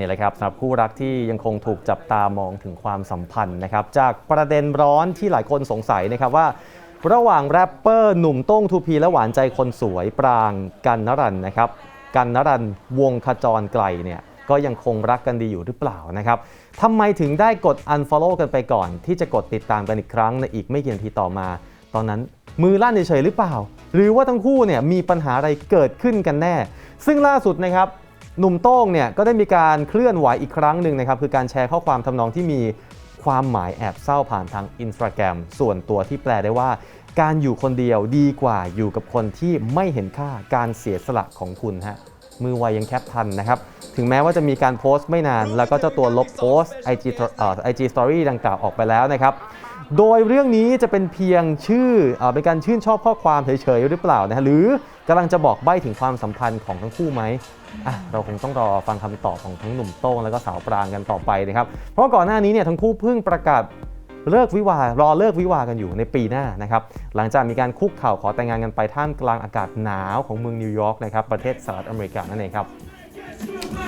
นี่แหละครับสำหรับคู่รักที่ยังคงถูกจับตามองถึงความสัมพันธ์นะครับ จากประเด็นร้อนที่หลายคนสงสัยนะครับว่า ระหว่างแรปเปอร์หนุ่มโต้งทูพีและหวานใจคนสวยปรางกันนรันนะครับกันนรันวงขจรไกลเนี่ยก็ยังคงรักกันดีอยู่หรือเปล่านะครับทำไมถึงได้กด unfollow กันไปก่อน ที่จะกดติดตามกันอีกครั้งในอีกไม่กี่นาทีต่อมา ตอนนั้นมือลั่นเฉยๆหรือเปล่า หรือว่าทั้งคู่เนี่ยมีปัญหาอะไรเกิดขึ้นกันแน่ ซึ่งล่าสุดนะครับ หนุ่มโต้งเนี่ยก็ได้มีการเคลื่อนไหวอีกครั้งหนึ่งนะครับคือการแชร์ข้อความทำนองที่มีความหมายแอบเศร้าผ่านทางอินสตาแกรมส่วนตัวที่แปลได้ว่า การอยู่คนเดียวดีกว่าอยู่กับคนที่ไม่เห็นค่าการเสียสละของคุณฮะมือไวยังแคปทันนะครับ ถึงแม้ว่าจะมีการโพสต์ไม่นาน แล้วก็เจ้าตัวลบโพสต์ IG เอ่อ IG Story ดังกล่าวออกไปแล้วนะครับ โดยเรื่องนี้จะเป็นเพียงชื่อเออเป็นการชื่นชอบข้อความเฉยๆหรือเปล่านะฮะหรือกำลังจะบอกใบ้ถึงความสัมพันธ์ของทั้งคู่ไหมอะเราคงต้องรอฟังคำตอบของทั้งหนุ่มโต้งแล้วก็สาวปรางกันต่อไปนะครับ เพราะก่อนหน้านี้เนี่ยทั้งคู่เพิ่งประกาศเลิกวิวา รอเลิกวิวากันอยู่ในปีหน้านะครับ หลังจากมีการคุกเข่าขอแต่งงานกันไปท่ามกลางอากาศหนาวของเมืองนิวยอร์กนะครับ ประเทศสหรัฐอเมริกานั่นเองครับ